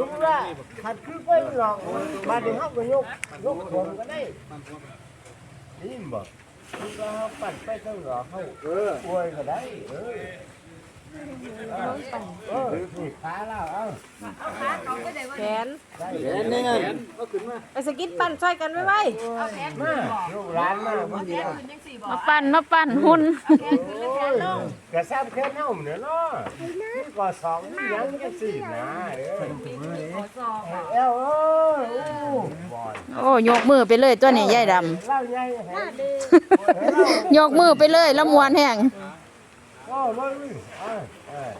สมมติว่าขัดคือไปหลอกมาถึงห้องก็ยกยกผมก็ได้นี่บอกคือว่าเขาปั่นไปต้องหลอกเขาเอออวยก็ได้เออเออนี่ขาแล้วเอ้าแขนได้แขนนี่ไงไปสกิดปั่นช่วยกันไว้ไว้มาลูกร้านมาเมื่อกี้มาปั่นมาปั่นหุ่นโอ้ยกระซับแค่เน่าเนี่ยเนาะก็สองยังก็สี่นะเออเอลเออโอ้บอ ยโอ้ยกมือไปเลยตัวนี้ยายดเล่าใหญ่แฮะำยกมือไปเลยแล้วมวนแห้งโอ้มาลุยเออเออ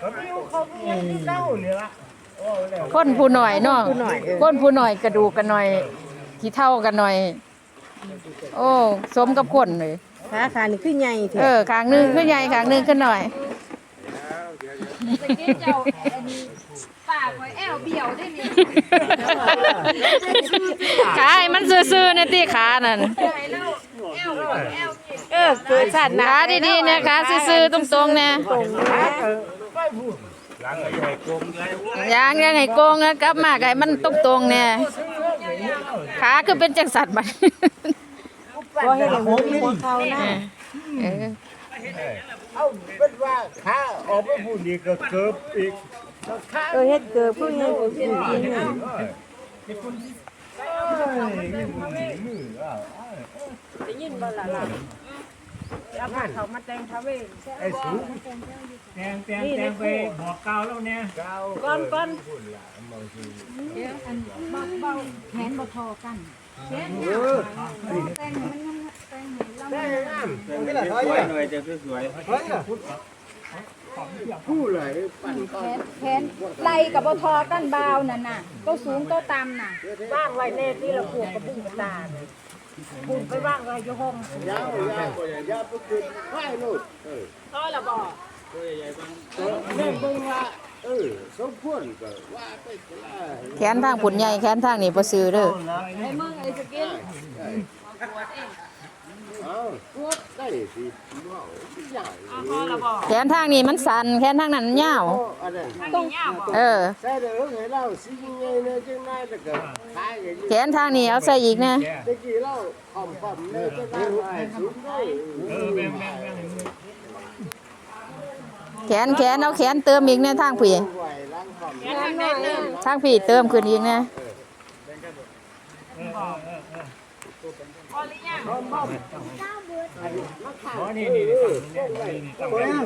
ก็ไม่รู้เขาเรียนที่เล่าเนี่ยละโอ้แล้วคนผู้หน่อยเนาะคนผู้หน่อยกระดูกกันหน่อยขี้เท่ากันหน่อย โอ้สมกับคนเลย ขาขานี่คือใหญ่เถเออะอข้างหนึงขึ้นใหญ่ข้างหนึงขึ้นหน่อยสกิดเจ้าอันนี้ ปากไว้แอวเบี้ยวได้นี่ขาให้มันซื่อๆในที่ขานั่นไปแล้วแอวแอวนี่เออเกิดสัตว์นะขาดีๆนะขาซื่อๆตรงๆนะเออไปพูดหลังไอ้ใหญ่กลมเลยยางยังไงโกงนะกลับมาไก่มันตรงๆเนี่ยขาคือเป็นจังสัตว์บัดก็ให้เห็นหัวหัวเขานะเออเอาเป็นว่าขาออกไปพูดอีกก็เกือบอีกก็ขา เออเฮ็ดเกิดผู้ใหญ่ผู้จริงจริงเอน่ะอเอ้ยนี่มันหนีมืออะได้ยินบ่ล่ะล่ะเอาผ้าเขามาแต่งพระเวทไอ้สูงแตงแตงแตงไปบอกกล่าวแล้วเนี่ยเก้าก้อนก้อนพูดละบางทีเดี๋ยวอันเบาเบาแขนบ่ทอกันแขนเออแต่งมันยังแต่งให้เราได้งามไม่ได้ถอยหน่อยจะสวยเฮ้ย พูดเลยปั่นแขนแขนไหล่กับบ่ทอกันเบานั่นน่ะก็สูงก็ต่ำน่ะว่างไว้แน่ที่เราปลูกกระปุกกระตาเนี่ยปลูกไปว่างไว้อยู่ห้องยาวยาวยาวไปขึ้นไข่ลูกเออก็ละบ่แม่เบิ่งว่า เออสมควรก็ว่าไปก็ได้แขนทางผุนใหญ่แขนทางนี่บ่ซื้อเด้อไอ้มึงไอ้สกิดเอาพูดได้สิว้าวใหญ่พอละบ่แขนทางนี้มันสั่นแขนทางนั้นมันยาวโอ้อันนั้นต้องยาวบ่เออ ใส่เด้อให้เราสิยังไงเนี่ยจังได๋แล้วก็ขายกันอยู่แขนทางนี้เอาใส่อีกนะตะกี้เราขอมขอมเนี่ยจังได๋ว่าสูงได้เออแบ่งแบ่งแบ่งแขนแขนเอาแขนเติมอีกนะทางพี่ไหวล้างขอมแค่นั้นเองทางพี่เติมขึ้นอีกนะอ๋อนี่นี่นี่นี่นี่ตั้งเอไว้อ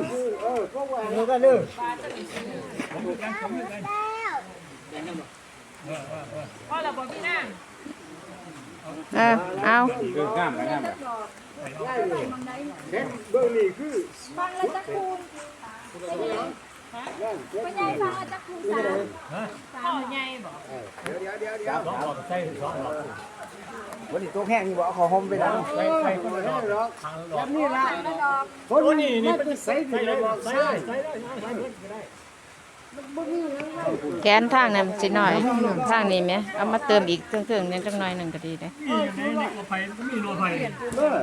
เออพวกว่านี่ก็เด้อพอละบ่พี่นางเออเอาคืองามงามแบบเห็นเบิ่งนี่คือ ฟังแล้วจะคูณ ไม่ใช่ฟังแล้วจะคูณสามพ่อใหญ่บ่เดี๋ยวเดี๋ยวเดี๋ยวสองหลอดใส่สองหลอดวันนี้ตัวแห้งนี่บอกเอาของหอมไปแล้วใส่ใส่คนละหลอดหรอกทางละหลอดนี่ละคนนี้นี่เปใส่ใส่ที่ได้ไหนบอกใส่ใส่ใส่ใส่ได้ แขนทางนั้นสิหน่อยทางนี้ไหมเอามาเติมอีกเครื่องๆนิดจังหน่อยหนึงก็ดีเลยนี่อยู่ในนี่ก็ไฟก็มีโลไฟเออ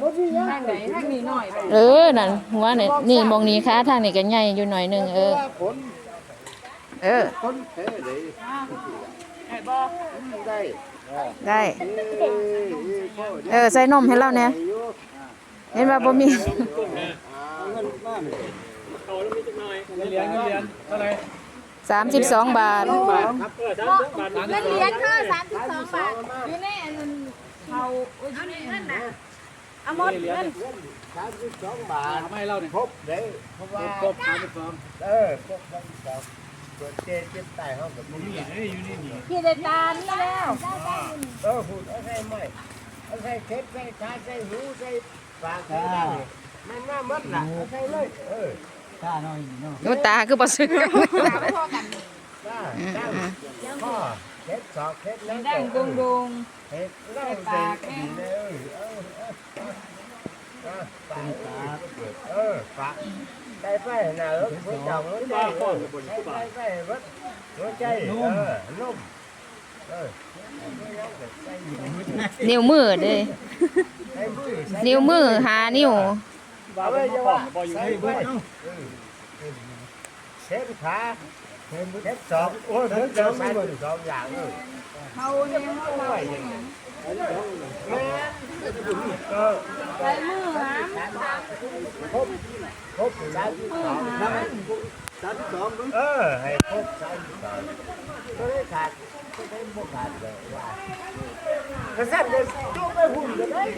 บ่มีหยังทางไหนทางนี้หน่อยบ่เออนั่นหัวนี่นี่มองนี้ขาทางนี้ก็ใหญ่อยู่หน่อยหนึ่งเออ เออได้ เออใส่นมให้เราเนี่ยเห็นว่าบ่มี งินเหรียญเงินเหรียญเท่าไหร่32บาท บาทครับเออสามสิบบาทเงินเหรียญคือสามสิบสองบาทอยู่ในอันนั้นเขาโอ้ยอยู่ในเงินน่ะเอาหมดเงิน32บาททำให้เราเนี่ยครบเด้เพราะว่าครบสามสิบสองเออครบ32ส่วนเจ๊เจ็บตายเฮาก็บ่มีนี่เอ้ยอยู่นี่นี่พี่ได้ตานี่แล้วเออพูดเอาใส่ไม้เอาใส่เข็บใส่ขาใส่หูใส่ปากใส่ได้มันมาหมดล่ะเอาใส่เลยเออ ข้าน้อยเนาะหนูตาคือบ่ซื้อได้ได้พ่อเข็บสอกเข็บแล้วดังดงดงเข็บแล้วใส่ดีเลยเออเออเออปากเออปากได้ไปน่ะรถหัวจังหัวใจได้ไปรถหัวใจเออนุ่มเออนิ้วมือเด้ใส่มือใส่นิ้วมือหานิ้ว บาร์บ่บอกบ่อยู่ให้เบิดเอ้าเช็ดขาเช็ดสองโอ้ยมันจะใส่สองอย่างเลยเขาเนี่ยเขาไหวยังไงแม่เออใส่มือหามครบครบสามสิบสองสามสิบสองมึงเออให้ครบสามสิบสองก็ได้ขาดก็ได้บ่ขาดเลยว่าก็สั่นเลยจุกไปหุ่นเลย